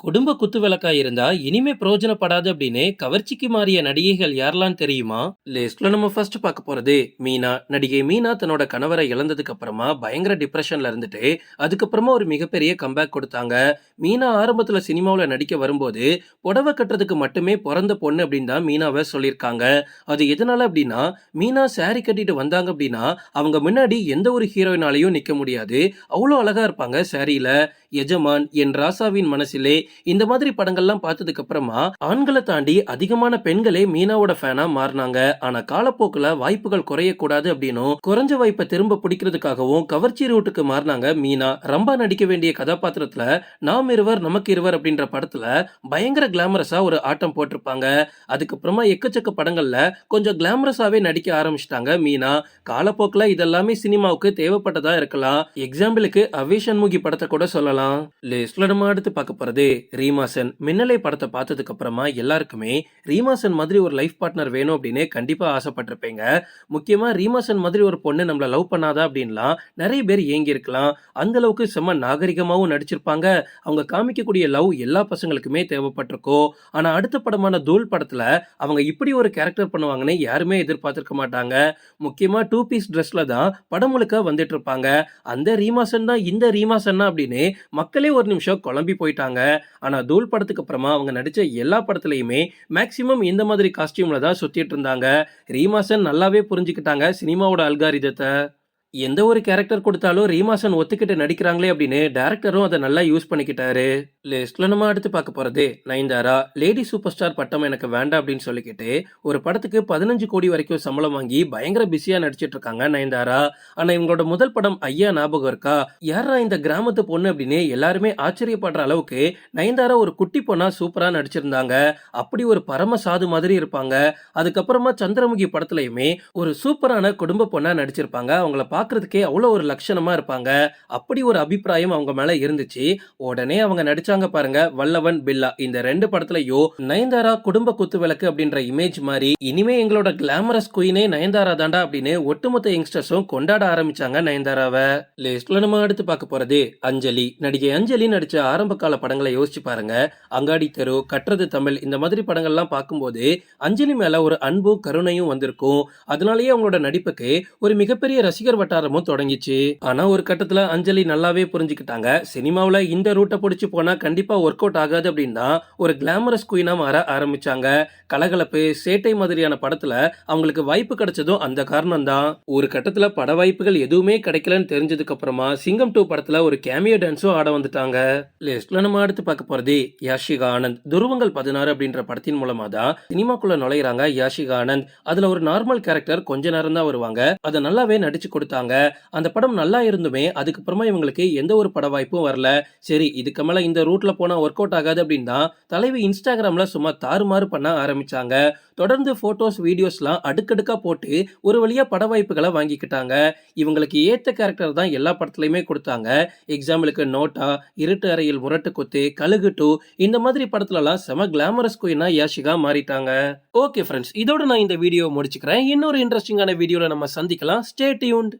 குடும்ப குத்துவிளக்கா இருந்தா இனிமே பிரயோஜனப்படாது அப்படின்னு கவர்ச்சிக்கு மாறிய நடிகைகள் யாரெல்லாம் தெரியுமா? லிஸ்ட்ல நம்ம ஃபர்ஸ்ட் பார்க்க போறது மீனா. நடிகை மீனா தன்னோட கணவரை இழந்ததுக்கு அப்புறமா பயங்கர டிப்ரெஷன்ல இருந்துட்டு அதுக்கப்புறமா ஒரு மிகப்பெரிய கம்பேக் கொடுத்தாங்க. மீனா ஆரம்பத்துல சினிமாவில் நடிக்க வரும்போது புடவை கட்டுறதுக்கு மட்டுமே பிறந்த பொண்ணு அப்படின்னு தான் மீனாவை சொல்லியிருக்காங்க. அது எதனால அப்படின்னா மீனா சாரி கட்டிட்டு வந்தாங்க அப்படின்னா அவங்க முன்னாடி எந்த ஒரு ஹீரோயினாலையும் நிக்க முடியாது. அவ்வளோ அழகா இருப்பாங்க சாரியில எஜமான் என் ராசாவின் மனசிலே இந்த மாதிரி படங்கள்லாம் பார்த்ததுக்கு அப்புறமா ஆண்களை தாண்டி அதிகமான பெண்களே மீனாவோட ஃபேனா மாறினாங்க. ஆனா காலப்போக்குல வாய்ப்புகள் குறையக்கூடாது அப்படின்னும் குறைஞ்ச வாய்ப்பை திரும்ப பிடிக்கிறதுக்காகவும் கவர்ச்சி ரூட்டுக்கு மாறினாங்க மீனா. ரம்பா நடிக்க வேண்டிய கதாபாத்திரத்துல நாம் இருவர் நமக்கு இருவர் அப்படின்ற படத்துல பயங்கர கிளாமரஸா ஒரு ஆட்டம் போட்டிருப்பாங்க. அதுக்கப்புறமா எக்கச்சக்க படங்கள்ல கொஞ்சம் கிளாமரஸாவே நடிக்க ஆரம்பிச்சிட்டாங்க மீனா. காலப்போக்கில் இதெல்லாமே சினிமாவுக்கு தேவைப்பட்டதா இருக்கலாம். எக்ஸாம்பிளுக்கு அவே சண்முகி படத்தை கூட சொல்லலாம். லிஸ்ட்ல நம்ம அடுத்து பார்க்க போறது ரீமாசன் மின்னலை படத்தை பார்த்ததுக்கு அப்புறமா எல்லாருக்குமே ரீமாசன் மாதிரி ஒரு லைஃப் பார்ட்னர் வேணும் அப்படின்னு கண்டிப்பாக ஆசைப்பட்டிருப்பீங்க. முக்கியமாக ரீமாசன் மாதிரி ஒரு பொண்ணு நம்மளை லவ் பண்ணாதா அப்படின்லாம் நிறைய பேர் ஏங்கியிருக்கலாம். அந்தளவுக்கு அந்த அளவுக்கு செம்ம நாகரிகமாகவும் நடிச்சிருப்பாங்க. அவங்க காமிக்கக்கூடிய லவ் எல்லா பசங்களுக்குமே தேவைப்பட்டிருக்கும் ஆனால் அடுத்த படமான தூள் படத்தில் அவங்க இப்படி ஒரு கேரக்டர் பண்ணுவாங்கன்னு யாருமே எதிர்பார்த்திருக்க மாட்டாங்க. முக்கியமாக டூ பீஸ் ட்ரெஸ்ல தான் படம் முழுக்க வந்துட்டு இருப்பாங்க அந்த ரீமாசன் தான் இந்த ரீமாசன் அப்படின்னு மக்களே ஒரு நிமிஷம் குழம்பி போயிட்டாங்க. ஆனால் தூள் படத்துக்கு அப்புறமா அவங்க நடித்த எல்லா படத்துலையுமே மேக்சிமம் இந்த மாதிரி காஸ்டியூமில் தான் சுற்றிட்டு இருந்தாங்க. ரீமாசன் நல்லாவே புரிஞ்சுக்கிட்டாங்க சினிமாவோட அல்காரிதத்தை எந்த ஒரு கேரக்டர் கொடுத்தாலும் ரீமாசன் ஒத்துக்கிட்டு நடிக்கிறாங்களே அப்படின்னு டேரக்டரும் அதை நல்லா யூஸ் பண்ணிக்கிட்டாரு. லிஸ்ட்ல நம்ம அடுத்து பார்க்க போறது நயன்தாரா லேடி சூப்பர் ஸ்டார் பட்டம் எனக்கு வேண்டாம் அப்படின்னு சொல்லிக்கிட்டு ஒரு படத்துக்கு பதினஞ்சு கோடி வரைக்கும் சம்பளம் வாங்கி பயங்கர பிஸியா நடிச்சிட்டு இருக்காங்க நயன்தாரா. ஆனா இவங்களோட முதல் படம் ஐயா ஞாபகம் இருக்கா? யாரா இந்த கிராமத்து பொண்ணு அப்படின்னு எல்லாருமே ஆச்சரியப்படுற அளவுக்கு நயன்தாரா ஒரு குட்டி பொண்ணா சூப்பரா நடிச்சிருந்தாங்க. அப்படி ஒரு பரம சாது மாதிரி இருப்பாங்க. அதுக்கப்புறமா சந்திரமுகி படத்துலயுமே ஒரு சூப்பரான குடும்ப பொண்ணா நடிச்சிருப்பாங்க. அவங்கள பார்க்கறதுக்கே அவ்வளோ ஒரு லட்சணமா இருப்பாங்க. அப்படி ஒரு அபிப்பிராயம் அவங்க மேல இருந்துச்சு. உடனே அவங்க நடிச்சாங்க பாருங்க வல்லவன் பில்லா. இந்த ரெண்டு படத்துலயோ நயன்தாரா குடும்ப குத்து விளக்கு அப்படின்ற இமேஜ் மாதிரி இனிமே எங்களோட கிளாமரஸ் குயினே நயன்தாரா தாண்டா அப்படின்னு ஒட்டுமொத்த யங்ஸ்டர்ஸும் கொண்டாட ஆரம்பிச்சாங்க நயன்தாராவை. லிஸ்ட்ல நம்ம அடுத்து பார்க்க போறது அஞ்சலி. நடிகை அஞ்சலி நடிச்ச ஆரம்ப கால படங்களை யோசிச்சு பாருங்க. அங்காடி தெரு கற்றது தமிழ் இந்த மாதிரி படங்கள்லாம் பார்க்கும்போது அஞ்சலி மேல ஒரு அன்பும் கருணையும் வந்திருக்கும். அதனாலேயே அவங்களோட நடிப்புக்கு ஒரு மிகப்பெரிய ரசிகர் வட்டாரமும் தொடங்கிச்சு. ஆனா ஒரு கட்டத்துல அஞ்சலி நல்லாவே புரிஞ்சுக்கிட்டாங்க. சினிமாவில இந்த ரூட்டை பிடிச்சி போனா கண்டிப்பா ஒர்க் அவுட் ஆகாது அப்படின்னா ஒரு கிளாமரஸ் குயினா மாற ஆரம்பிச்சாங்க. கலகலப்பு சேட்டை மாதிரியான படத்துல அவங்களுக்கு வாய்ப்பு கிடைச்சதும் அந்த காரணம் தான் ஒரு கட்டத்துல பட வாய்ப்புகள் எதுவுமே கிடைக்கலன்னு தெரிஞ்சதுக்கு அப்புறமா சிங்கம் டூ படத்துல ஒரு கேமியோ டான்ஸும் ஆட வந்துட்டாங்க. லிஸ்ட்ல நம்ம அடுத்து பார்க்க போறது யாஷிகா ஆனந்த். துருவங்கள் பதினாறு அப்படின்ற படத்தின் மூலமா தான் சினிமாக்குள்ள நுழையிறாங்க யாஷிகா ஆனந்த். அதுல ஒரு நார்மல் கேரக்டர் கொஞ்ச நேரம் தான் வருவாங்க. அதை நல்லாவே நடிச்சு கொடுத்தாங்க. அந்த படம் நல்லா இருந்துமே அதுக்கப்புறமா இவங்களுக்கு எந்த ஒரு பட வாய்ப்பும் வரல. சரி இதுக்கு மேல இந்த ரூட்ல போனா ஒர்க் அவுட் ஆகாது அப்படின்னா தலைவி இன்ஸ்டாகிராம்ல சும்மா தாறுமாறு பண்ண ஆரம்பிச்சாங்க. தொடர்ந்து போட்டோஸ் வீடியோஸ்லாம் அடுக்கடுக்கா போட்டு ஒரு வழியா பட வாய்ப்புகளை வாங்கிக்கிட்டாங்க. இவங்களுக்கு ஏத்த கேரக்டர் தான் எல்லா படத்துலயுமே கொடுத்தாங்க. எக்ஸாம்பிளுக்கு நோட்டா இருட்டு அறையில் முரட்டு கொத்து கழுகு டூ இந்த மாதிரி படத்துலலாம் செம கிளாமரஸ் குயினா யாஷிகா மாறிட்டாங்க. ஓகே ஃப்ரெண்ட்ஸ் இதோட நான் இந்த வீடியோ முடிச்சுக்கிறேன். இன்னொரு இன்ட்ரெஸ்டிங்கான வீடியோல நம்ம சந்திக்கலாம். Stay tuned